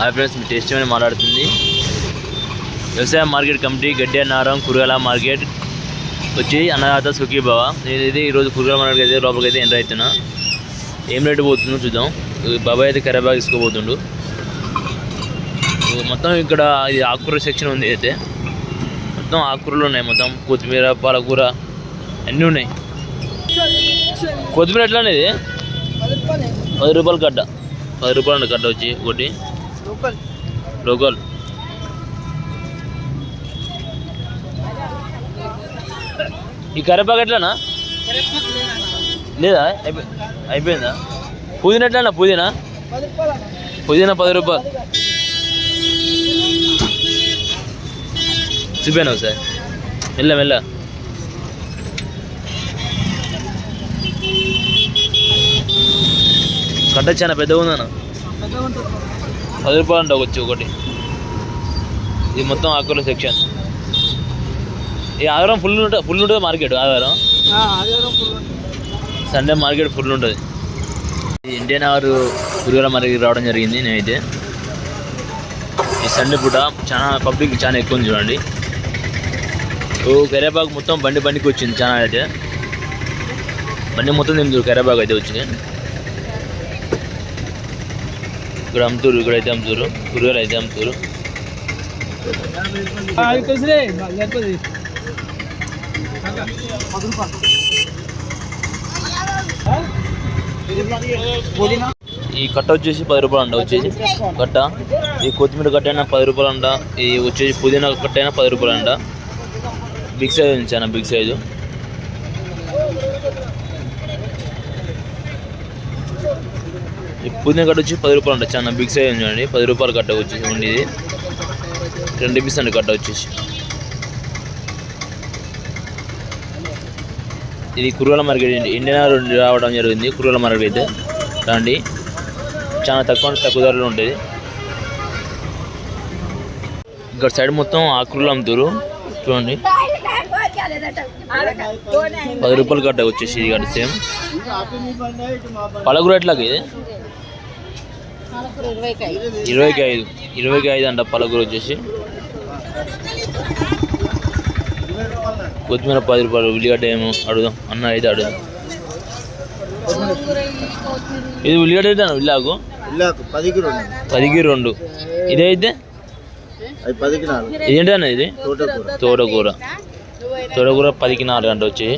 ఆ ఫ్రెండ్స్ మీ టేస్ట్ అని మాట్లాడుతుంది. వ్యవసాయ మార్కెట్ కమిటీ గడ్డి నారం కూరగాయల మార్కెట్ వచ్చి అన్నదాత నేను ఇది ఈరోజు కూరగాయల మార్కెట్ అయితే లోపలికి అయితే ఎంటర్ అవుతున్నా. ఏం రేటు పోతుందో చూద్దాం. బాబాయ్ అయితే కరేబాగ్ తీసుకోబోతుండు మొత్తం ఇక్కడ ఇది ఆకుకూర సెక్షన్ ఉంది అయితే. మొత్తం ఆకుకూరలు ఉన్నాయి. మొత్తం కొత్తిమీర పాలకూర అన్నీ ఉన్నాయి. కొత్తిమీర ఎట్లా అనేది? పది రూపాయలు గడ్డ పది రూపాయలు గడ్డ కట్ట వచ్చి ఒకటి. లోకల్ ఈ కరేపాకు ఎట్లానా లేదా? అయిపోయి అయిపోయిందా? పుదీనా ఎట్లానా పుదీనా? పుదీనా పది రూపాయలు. చూపాను సార్ వెళ్ళా మెల్ల. కట్ట చాలా పెద్దగా ఉందన్న పది రూపాయలు అంట వచ్చి ఒకటి. ఇది మొత్తం ఆకుకూర సెక్షన్ ఈ ఆదివారం ఫుల్ ఉంటుంది ఫుల్ ఉంటుంది మార్కెట్ ఆదివారం? సండే మార్కెట్ ఫుల్ ఉంటుంది. ఇండియన్ అవర్ కూరగాయల మార్కెట్ రావడం జరిగింది నేనైతే. ఈ సండే పూట చాలా పబ్లిక్ చాలా ఎక్కువ ఉంది చూడండి. ఓ కరేపాకు మొత్తం బండి బండికి వచ్చింది చాలా అయితే. బండి మొత్తం తింటారు కరేపాకు అయితే వచ్చింది. ఇక్కడ అమ్ముతారు ఇక్కడైతే అమ్ముతారు కూరగాయలు అయితే అమ్ముతారు ఈ కట్ట వచ్చేసి పది రూపాయలు అంట వచ్చేసి కట్ట. ఈ కొత్తిమీర కట్ట అయినా పది రూపాయలు అంట ఈ వచ్చేసి పుదీనా కట్ట అయినా పది రూపాయలు అంట. బిగ్ సైజ్ ఉంది చాలా బిగ్ సైజు. పుదీనా కట్ట వచ్చి పది రూపాయలు అంట చాలా బిగ్ సైజ్ ఉంది చూడండి. పది రూపాయలు కట్ట వచ్చేసి ఉండేది ఇది. రెండు పీస్ అండి కట్ట వచ్చేసి. ఇది కురుగల మార్కెట్ ఇండియన్ నుండి రావడం జరిగింది. కురుగల మార్కెట్ అయితే. రండి. చాలా తక్కువ తక్కువ ధరలో ఉంటుంది. ఇక్కడ సైడ్ మొత్తం ఆకులు అమ్ముతారు. చూడండి. పది రూపాయలు కట్ట వచ్చేసి ఇది కట్ట సేమ్. పలకూర ఎట్లాకి ఇది? ఇరవైకి ఐదు ఇరవైకి ఐదు అంట పలకూర వచ్చేసి. కొత్తిమీర పది రూపాయలు ఉల్లిగడ్డ ఏమో అడుగుదాం. అన్న అయితే అడుగుదాం. ఇది ఉల్లిగడ్డ అయితే ఉల్లాకు? ఇల్లాకు పదికి రెండు. పదికి రెండు. ఇదైతే అవి పదికి నాలుగు. ఇదేంటి అన్న ఇది? తోటకూర. తోటకూర. తోటకూర పదికి నాలుగు గంట వచ్చి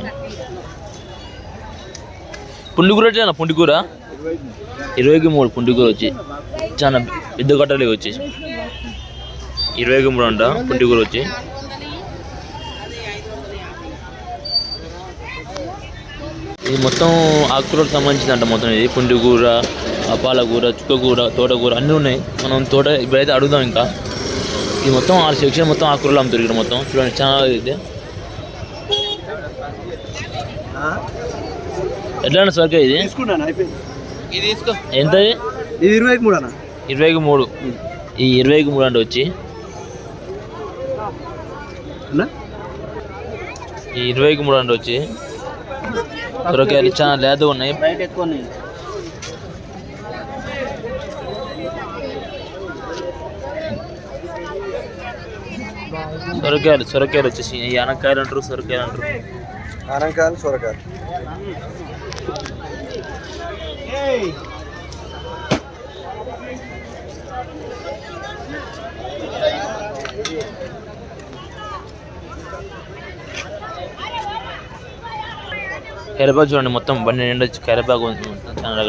పుండికూర ఎట్లా అన్న? పుండికూర? ఇరవైకి మూడు పుండికూర వచ్చి చాలా పెద్ద కట్టలు వచ్చేసి ఇరవైకి మూడు అంట పుండికూర వచ్చి. ఇది మొత్తం ఆకుకూరకు సంబంధించిందంట మొత్తం ఇది. పుండికూర పాలకూర చుక్కకూర తోటకూర అన్నీ ఉన్నాయి. మనం తోట ఇప్పుడైతే అడుగుదాం ఇంకా. ఇది మొత్తం ఆరు సెక్షన్ మొత్తం ఆకుకూరలు అమ్ముతారు ఇక్కడ మొత్తం. చూడండి చాలా ఇది. ఎట్లా సరిగ్గా ఇది? ఎంత? ఇది? ఇరవైకి మూడు అన్న ఇరవైకి మూడు. ఈ ఇరవైకి మూడు అంటే వచ్చి? ఈ ఇరవైకి మూడు అంటే వచ్చి? సొరకాయలు చాలా లేతగా ఉన్నాయి. బయట ఎక్కువ ఉన్నాయి. సొరకాయలు సొరకాయలు వచ్చేసి ఈ అనకాయలు అంటారు సొరకాయలు అంటారు. ఆనంకాయలు సొరకాయలు. కరివేపాకు చూడండి మొత్తం బండి నిండా కరివేపాకు ఉంది. చాలా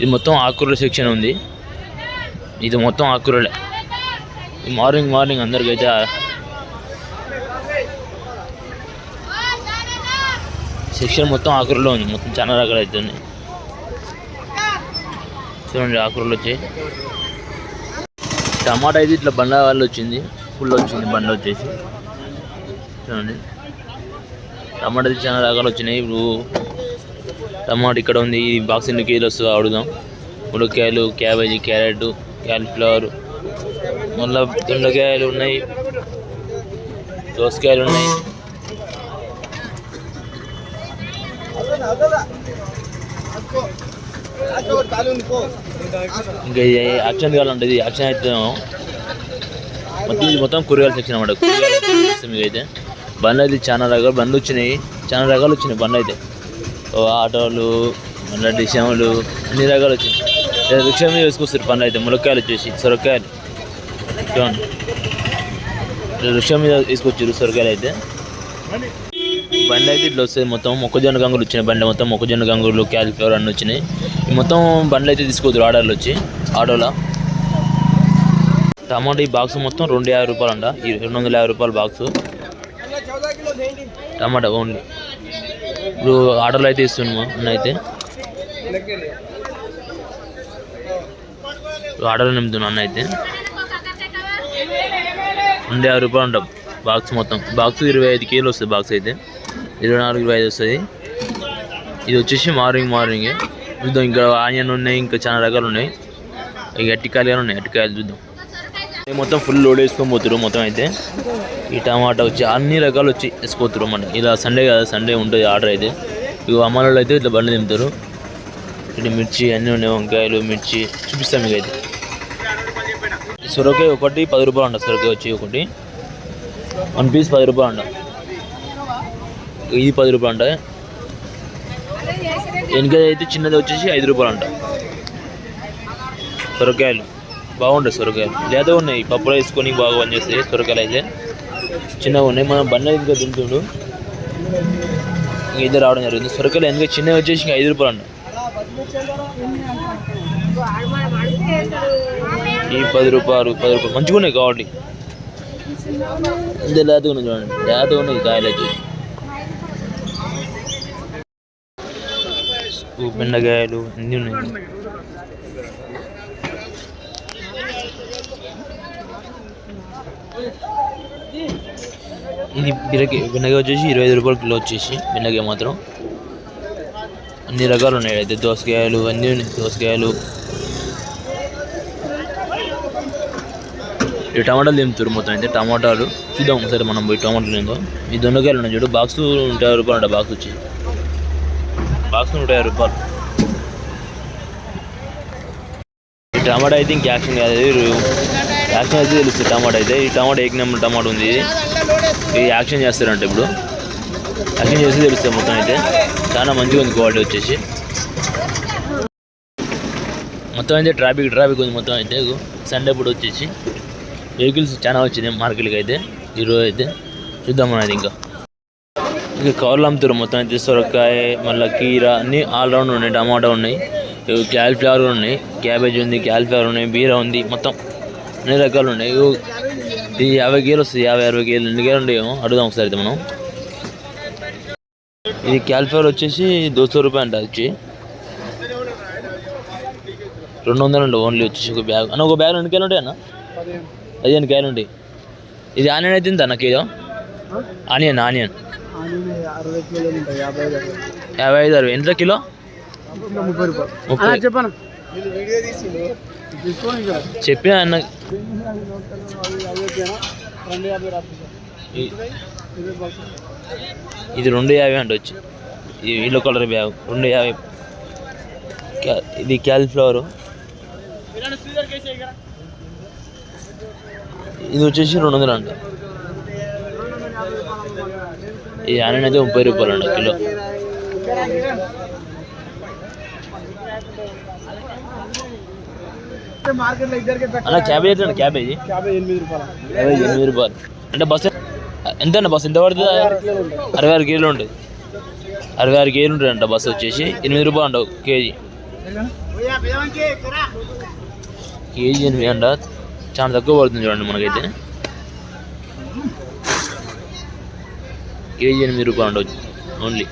ఇది మొత్తం ఆకుకూరల సెక్షన్ ఉంది. ఇది మొత్తం ఆకుకూరలే. మార్నింగ్ మార్నింగ్ అందరికి అయితే సెక్షన్ మొత్తం ఆకుకూరలో ఉంది. మొత్తం చాలా రకాలు అయితే ఉన్నాయి. చూడండి ఆకురలు వచ్చి టమాటా అయితే ఇట్లా బండ వాళ్ళు వచ్చింది. ఫుల్ వచ్చింది బండ వచ్చేసి. చూడండి. టమాటా అయితే చాలా రకాలు వచ్చినాయి. ఇప్పుడు టమాటా ఇక్కడ ఉంది. ఈ బాక్స్ ఎన్ని కేజీలు వస్తుందో అడుగుదాం. ములక్కాయలు క్యాబేజీ క్యారెట్ క్యాలీఫ్లవర్ మళ్ళీ దొండకాయలు ఉన్నాయి. దోసకాయలు ఉన్నాయి. ఇంకా ఇది యాక్షన్ కావాలంటే ఇది యాక్షన్ అయితే మొత్తం ఇది మొత్తం కూరగాయల సెక్షన్ అనమాట కూరగాయలు చూపిస్తాం అయితే? బండ్లు అయితే చాలా రకాలు బండ్లు వచ్చినాయి. చాలా రకాలు వచ్చినాయి బండ్లు అయితే. ఆటోలు మళ్ళీ డిషాములు అన్ని రకాలు వచ్చినాయి. రిక్షా మీద వేసుకొస్తారు బండ్లు అయితే ములక్కాయలు వచ్చేసి సొరకాయలు. చూడండి. రిక్షా మీద తీసుకొచ్చారు సొరకాయలు అయితే. బండి అయితే ఇట్లా వస్తుంది మొత్తం మొక్కజొన్న గంగులు వచ్చినాయి. బండి మొత్తం మొక్కజొన్న గంగులు క్యాలిఫ్లవర్ అన్నీ వచ్చినాయి. మొత్తం బండ్లు అయితే తీసుకోవద్దు ఆర్డర్లు వచ్చి ఆటోలో. టమాటా ఈ బాక్స్ మొత్తం రెండు యాభై రూపాయలు అంట ఈ రెండు వందల యాభై రూపాయల బాక్స్. టమాటా ఓన్లీ. ఇప్పుడు ఆర్డర్లు అయితే ఇస్తున్నాము అన్న అయితే. ఆర్డర్ ఆర్డర్లు నింపుతున్నాను అన్న అయితే. రెండు యాభై రూపాయలు ఉంటాం బాక్స్ మొత్తం. బాక్స్ ఇరవై ఐదు కేలు వస్తుంది బాక్స్ అయితే. ఇరవై నాలుగు ఇరవై ఐదు వస్తుంది. ఇది వచ్చేసి మార్నింగ్ మార్నింగ్. చూద్దాం ఇంకా ఆనియన్ ఉన్నాయి ఇంకా చాలా రకాలు ఉన్నాయి. ఇక అట్టికాయలు కానీ ఉన్నాయి? అట్టికాయలు చూద్దాం. మొత్తం ఫుల్ లోడ్ వేసుకొని పోతారు మొత్తం అయితే. ఈ టమాటా వచ్చి అన్ని రకాలు వచ్చి వేసుకోతారు మన ఇలా సండే కదా సండే ఉంటుంది ఆర్డర్ అయితే. ఇక అమ్మాయిలు అయితే ఇట్లా బండి దింపుతారు ఇటు మిర్చి అన్నీ ఉన్నాయి వంకాయలు మిర్చి చూపిస్తాం మీకు అయితే. సొరకాయ ఒకటి పది రూపాయలు అంట సొరకాయ వచ్చి ఒకటి. వన్ పీస్ పది రూపాయలు అంట. ఇది పది రూపాయలు అంట వెనకాయ అయితే చిన్నది వచ్చేసి ఐదు రూపాయలు అంట సొరకాయలు. బాగుంటాయి సొరకాయలు. లేదా ఉన్నాయి. పప్పులో వేసుకొని బాగా పనిచేస్తాయి సొరకాయలు అయితే చిన్నగా ఉన్నాయి. మనం బండి ఇంకా తింటుండు. ఇంక ఇద్దరు రావడం జరుగుతుంది సొరకాయలు వెనక చిన్నవి వచ్చేసి ఇంకా ఐదు రూపాయలు అంట ఈ పది రూపాయలు పది రూపాయలు. మంచిగా ఉన్నాయి కాబట్టి ఇంత లేతగా ఉన్నాయి చూడండి. లేతగా ఉన్నాయి కాయలు వచ్చేసి బెండకాయలు అన్నీ ఉన్నాయి. ఇది బీరకాయ బెండకాయ వచ్చేసి ఇరవై ఐదు రూపాయలు కిలో వచ్చేసి బెండకాయ మాత్రం. అన్ని రకాలు ఉన్నాయి. అయితే దోసకాయలు అన్నీ ఉన్నాయి. దోసకాయలు. ఈ టమాటాలు తింటారు మొత్తం అయితే టమాటాలు. చూద్దాం ఒకసారి మనం పోయి టమాటాలు ఏందో ఈ దొండకాయలు ఉన్నాయి చూడు. బాక్స్ నూట రూపాయలు అంట బాక్స్ వచ్చి. బాక్స్ నూట యాభై రూపాయలు. ఈ టమాటా అయితే ఇంక యాక్షన్ కాదు. యాక్షన్ అయితే తెలుస్తుంది టమాటా అయితే. ఈ టమాటా ఏక నెంబర్ టమాటా ఉంది ఇది. యాక్షన్ చేస్తారంట ఇప్పుడు. యాక్షన్ చేసి తెలుస్తుంది మొత్తం అయితే. చాలా మంచిగా ఉంది క్వాలిటీ వచ్చేసి. మొత్తం అయితే ట్రాఫిక్ ట్రాఫిక్ ఉంది మొత్తం అయితే. సండే పూట వచ్చేసి. వెహికల్స్ చాలా వచ్చినాయి మార్కెట్కి అయితే ఈరోజు అయితే. చూద్దాం అనేది ఇంకా. ఇక కవర్లు అమ్ముతారు. మొత్తం అయితే సొరకాయ మళ్ళీ కీర అన్నీ ఆల్రౌండ్ ఉన్నాయి. టమాటా ఉన్నాయి. క్యాలిఫ్లవర్ ఉన్నాయి. క్యాబేజ్ ఉంది క్యాలిఫ్లవర్ ఉన్నాయి బీర ఉంది మొత్తం అన్ని రకాలు ఉన్నాయి. ఇది యాభై కేలు వస్తుంది యాభై అరవై కేలు. ఎన్ని కేలు ఉండేమో అడుగుదాం ఒకసారి అయితే మనం. ఇది క్యాలిఫ్లవర్ వచ్చేసి దోసో రూపాయ అంట వచ్చి రెండు వందలు అండి ఓన్లీ వచ్చేసి ఒక బ్యాగ్ అన్న ఒక బ్యాగ్ రెండు కేలు ఉంటాయి అన్న పదిహేను కేలు ఉంటాయి. ఇది ఆనియన్ అయితే అన్న కేజో ఆనియన్ ఆనియన్. అరవై కిలోలు ఉంటాయి యాభై యాభై ఐదు అరవై. ఎంత కిలో? ముప్పై. రూపాయలు చెప్పాను చెప్పిన అన్న ఇది రెండు యాభై అంట వచ్చి ఇది ఎల్లో కలర్ బ్యాగ్. రెండు యాభై. ఇది క్యాలిఫ్లవర్. ఇది వచ్చేసి రెండు వందలు అంట. ఈ ఆనియన్ అయితే ముప్పై రూపాయలు అండి కిలో. అలా అన్న క్యాబేజ్ ఎంత క్యాబేజీ? ఎనిమిది రూపాయలు. అంటే బస్ ఎంత అండి బస్? ఎంత పడుతుంది? అరవై ఆరు కేజీలు ఉంటుంది. అరవై ఆరు కేజీలు ఉంటుంది అంట బస్సు వచ్చేసి. ఎనిమిది రూపాయలు అంట కేజీ. కేజీ ఎనిమిది అంట. చాలా తక్కువ పడుతుంది చూడండి మనకైతే. కేజీ ఎనిమిది రూపాయలు అంట ఓన్లీ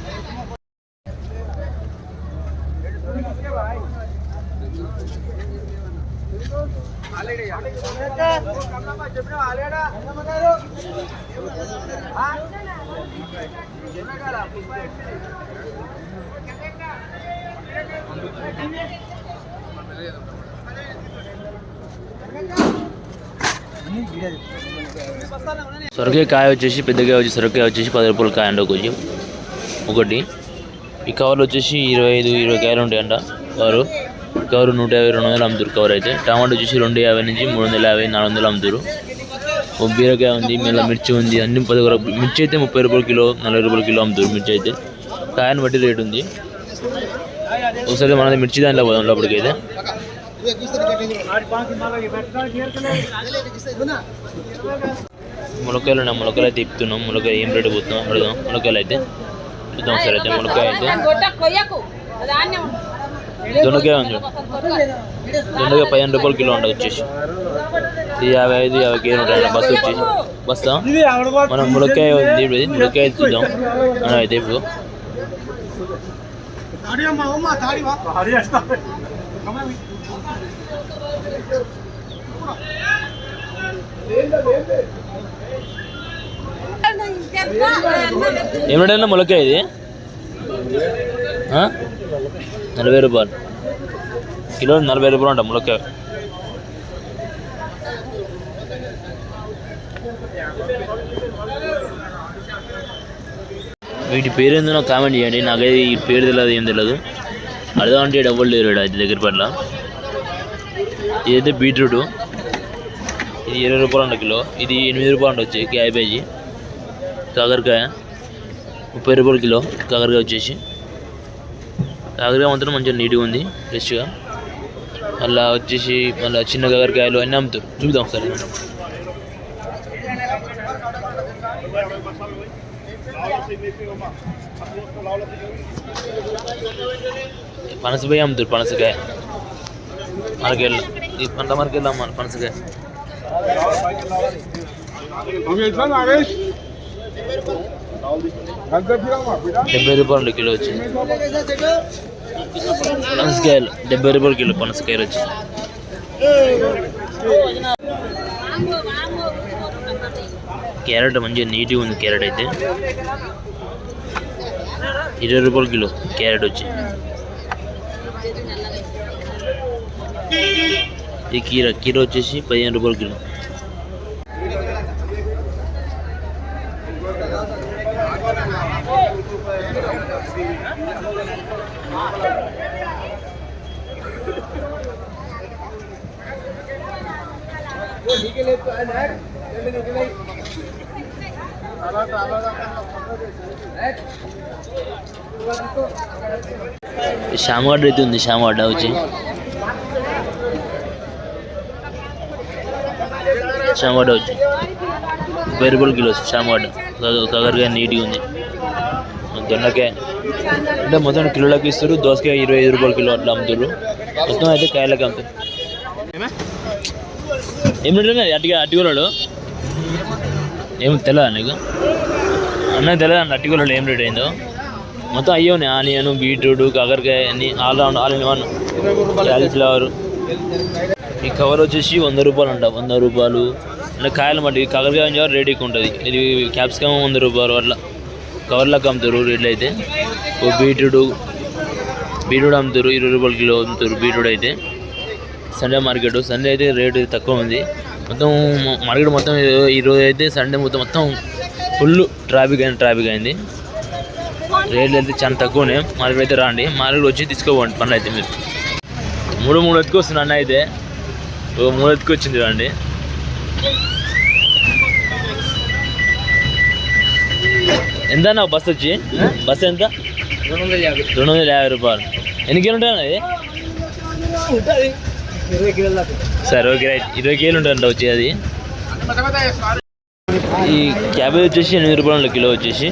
సొరకాయ కాయ వచ్చేసి పెద్దకాయ వచ్చి సొరకాయ వచ్చేసి పది రూపాయల కాయ అండి ఒకటి ఒకటి. ఈ కవర్లు వచ్చేసి ఇరవై ఐదు ఇరవై కాయలు ఉంటాయంట కవరు. నూట యాభై రెండు వందలు అమ్ముతారు కవర్ అయితే. టమాటో వచ్చేసి రెండు యాభై నుంచి మూడు వందల యాభై నాలుగు వందలు అమ్ముతారు. ఒక బీరకాయ ఉంది మళ్ళీ మిర్చి ఉంది అన్ని పది రూపాయలు మిర్చి అయితే ముప్పై రూపాయలు కిలో నలభై రూపాయల కిలో అమ్ముతారు మిర్చి అయితే. కాయని బట్టి రేట్ ఉంది. ఒకసారి మనది మిర్చి దాంట్లో పోదాం లోపలికి అయితే. ములకాయలు ఉన్నాయి ములకాయలు అయితే ఇప్పుతున్నాం ములకాయ ఏం రేటు పోతున్నాం అడుగుదాం ములకాయలు అయితే. చూద్దాం ఒకసారి అయితే ములకాయ అయితే. దొండకాయ ఉంది చూడు. దొండకాయ పదిహేను రూపాయలు కిలో ఉంటుంది వచ్చేసి. ఇది యాభై ఐదు యాభై కేజీలు ఉంటాయి బస్సు వచ్చేసి. బస్తా మనం ములక్కాయ ఉంది ఇప్పుడు ఇది. ములక్కాయ చూద్దాం మనం అయితే ఇప్పుడు. తాడి అమ్మా అమ్మా తాడి వా తాడి వేస్తా ఏమిటన్నా ములక్కాయ ఇది ఆ? నలభై రూపాయలు కిలో నలభై రూపాయలు ఉంటాం ములక్కాయ వీటి పేరు ఏందో నాకు కామెంట్ చేయండి నాకైతే ఈ పేరు తెలియదు ఏం తెలియదు అర్థం అంటే డబ్బులు లేరు ఈడ ఇది దగ్గర పట్ల ఇదైతే బీట్రూట్? ఇది ఇరవై రూపాయలు కిలో. ఇది ఎనిమిది రూపాయలు వచ్చి క్యాబేజీ కాకరకాయ ముప్పై రూపాయలు కిలో కాకరకాయ వచ్చేసి. కాకరకాయ మాత్రం మంచిగా నీట్గా ఉంది ఫ్రెష్గా. మళ్ళీ వచ్చేసి మళ్ళీ చిన్న కాకరకాయలు అన్నీ అమ్ముతారు చూద్దాం ఒకసారి. పనసకాయ అమ్ముతారు పనసకాయ. మనకెళ్ళ. ఈ పంట మనకెళ్ళాం మన పనసకాయ డెబ్బై రూపాయలు రెండు కిలో వచ్చి పనసకాయలు డెబ్బై రూపాయలు కిలో పనసకాయలు వచ్చి క్యారెట్ మంచిగా నీట్గా ఉంది క్యారెట్ అయితే ఇరవై రూపాయలు కిలో క్యారెట్ వచ్చి ఈ కీర కీర వచ్చేసి పదిహేను రూపాయలు కిలో ఈ శామగడ్డ అయితే ఉంది శామగడ్డ వచ్చి శామగడ్డ వచ్చి. ముప్పై రూపాయలు కిలో శామగడ్డ కగ- కగరకాయ నీట్గా ఉంది. దొండకాయ అంటే మొత్తం కిలోలకి ఇస్తారు దోసకాయ ఇరవై ఐదు రూపాయలు కిలో అట్లా అమ్ముతారు మొత్తం అయితే కాయలకి అమ్ముతారు. ఏం రేటు అట్టిగా అట్టిగోలాడు ఏం తెలియదా నీకు? అన్న తెలియదు అన్న అట్టిగోలాడు ఏం రేట్ అయిందో? మొత్తం అయ్యో ఆనియన్ బీట్రూట్ కాకరకాయ అన్ని all round all in one cauliflower ఈ కవర్ వచ్చేసి వంద రూపాయలు అంట వంద రూపాయలు. అంటే కాయలు మట్టి కాకరకాయ కవర్ రేట్ ఎక్కువ ఉంటుంది. ఇది క్యాప్సికమ్ వంద రూపాయలు అట్లా. కవర్లకు అమ్ముతారు రేట్లు అయితే. ఓ బీట్రూట్ బీట్రూట్ అమ్ముతారు ఇరవై రూపాయలు కిలో అమ్ముతారు బీట్రూట్ అయితే. సండే మార్కెట్ సండే అయితే రేటు తక్కువ ఉంది. మొత్తం మార్కెట్ మొత్తం ఈరోజు అయితే సండే మొత్తం మొత్తం ఫుల్ ట్రాఫిక్ అయింది ట్రాఫిక్ అయింది. రేట్లు అయితే చాలా తక్కువనే. మార్కెట్ అయితే రాండి. మార్కెట్ వచ్చి తీసుకోవండి పనులు అయితే మీరు. మూడు మూడు ఎత్తుకు వస్తుంది అన్న అయితే. ఓ మూడు ఎత్తుకు వచ్చింది రండి ఎంత అన్న బస్ వచ్చి? బస్ ఎంత? రెండు వందల యాభై. రూపాయలు. ఎన్ని కిలో ఉంటాయి అది సరే ఓకే రైట్. ఇరవై కేజీలు ఉంటుందంట వచ్చి అది. ఈ క్యాబేజ్ వచ్చేసి ఎనిమిది రూపాయలు కిలో వచ్చేసి.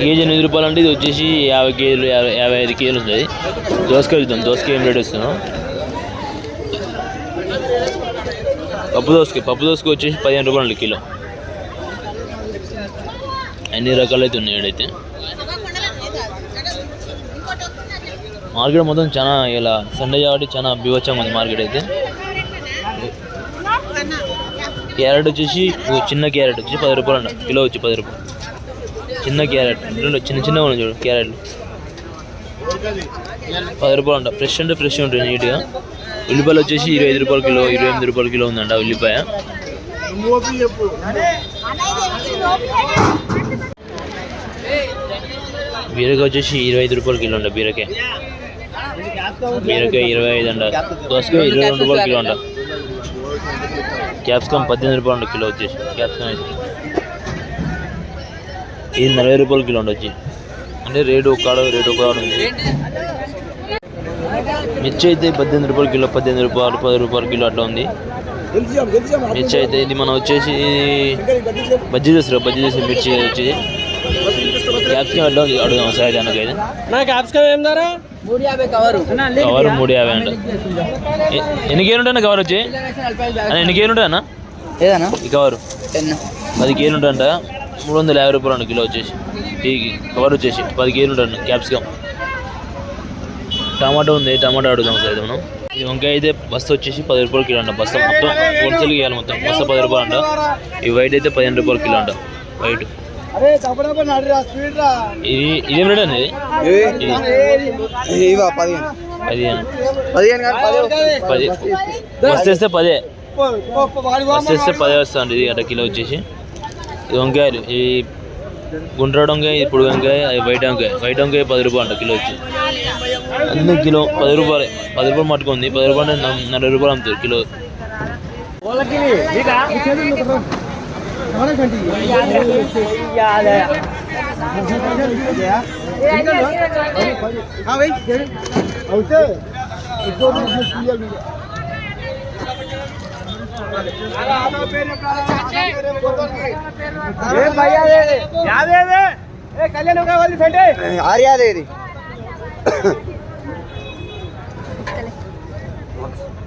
కేజీ ఎనిమిది రూపాయలు అంటే ఇది వచ్చేసి యాభై కేజీలు యాభై యాభై ఐదు కేజీలు ఉంటుంది దోసకాయ చూద్దాం దోసకాయ ఏం రేట్ వస్తున్నాం పప్పు దోసకి పప్పు దోసకి వచ్చేసి పదిహేను రూపాయలు కిలో. అన్ని రకాలు అయితే ఉన్నాయి ఈడైతే? మార్కెట్ మొత్తం చాలా ఇలా సండే కాబట్టి చాలా బీవచ్చంగా ఉంది మార్కెట్ అయితే. క్యారెట్ వచ్చేసి చిన్న క్యారెట్ వచ్చి పది రూపాయలు అంట. కిలో వచ్చి పది రూపాయలు. చిన్న క్యారెట్ చిన్న చిన్నగా ఉన్నాయి చూడు క్యారెట్లు. పది రూపాయలు అంట. ఫ్రెష్ అంటే ఫ్రెష్ ఉంటుంది నీట్గా. ఉల్లిపాయలు వచ్చేసి ఇరవై ఐదు రూపాయలు కిలో ఇరవై ఎనిమిది రూపాయలు కిలో ఉందంట ఉల్లిపాయ. బీరకాయ వచ్చేసి ఇరవై ఐదు రూపాయలు కిలో అంట బీరకాయ. బీరకాయ ఇరవై ఐదు అండ దోసకాయ ఇరవై రెండు రూపాయలు కిలో అంట క్యాప్సికమ్ పద్దెనిమిది రూపాయలు కిలో వచ్చేసి. క్యాప్సికమ్ అయితే. ఇది నలభై రూపాయలు కిలో అంట వచ్చి. అంటే రేటు ఒక రేటు ఒక ఉంది. మిర్చి అయితే పద్దెనిమిది రూపాయలు కిలో పద్దెనిమిది రూపాయలు పది రూపాయలు కిలో అట్లా ఉంది. మిర్చి అయితే ఇది మనం వచ్చేసి బజ్జీ చేస్తారు బజ్జీ చేసే మిర్చి వచ్చేసి క్యాప్సికమ్ ఎట్లా ఉంది? అడుగుదాం సార్ దానికైతే నా క్యాప్సికమ్ ఏం ధర? మూడు యాభై కవరు. కవర్ మూడు యాభై అంట. ఎ- ఎన్ని కేజీలు ఉంటాయి కవర్ వచ్చి? ఎన్ని కేజీలు ఉంటాయి అన్న ఏదన్నా? ఈ కవర్. పది కేజీలు ఉంటాయంట మూడు వందల యాభై రూపాయలు అండి కిలో వచ్చేసి. ఈ కవర్ వచ్చేసి పది కేజీలు ఉంటాయండి క్యాప్సికమ్ టమాటా ఉంది టమాటా అడుగుదాం సార్ ఇది మనం. ఈ వంకాయ అయితే బస్తా వచ్చేసి పది రూపాయలు కిలో అంట. బస్తా మొత్తం హోల్సేల్ ఇవ్వాలి మొత్తం. బస్తా పది రూపాయలు అంట. ఈ వైట్ అయితే పదిహేను రూపాయలు కిలో అంట. వైట్. అరే చప్పడప్ప నడిరా స్పీడ్ రా. ఇది ఇదేం రేట్ అండి ఇది? పదిహేను. బస్ చేస్తే పదే. బస్ చేస్తే పదే. వస్తుంది ఇది అర కిలో వచ్చేసి. ఇది వంకాయలు ఈ గుండ్రాడు వంకాయ ఇప్పుడు వంకాయ అది వైట్ వంకాయ. వైట్ వంకాయ పది రూపాయలు అంట కిలో వచ్చి. అన్ని కిలో పది రూపాయలు. పది రూపాయలు మట్టుకుంది. పది రూపాయలు నలభై రూపాయలు అమ్ముతారు కిలో. ఆర్యాదేది. What?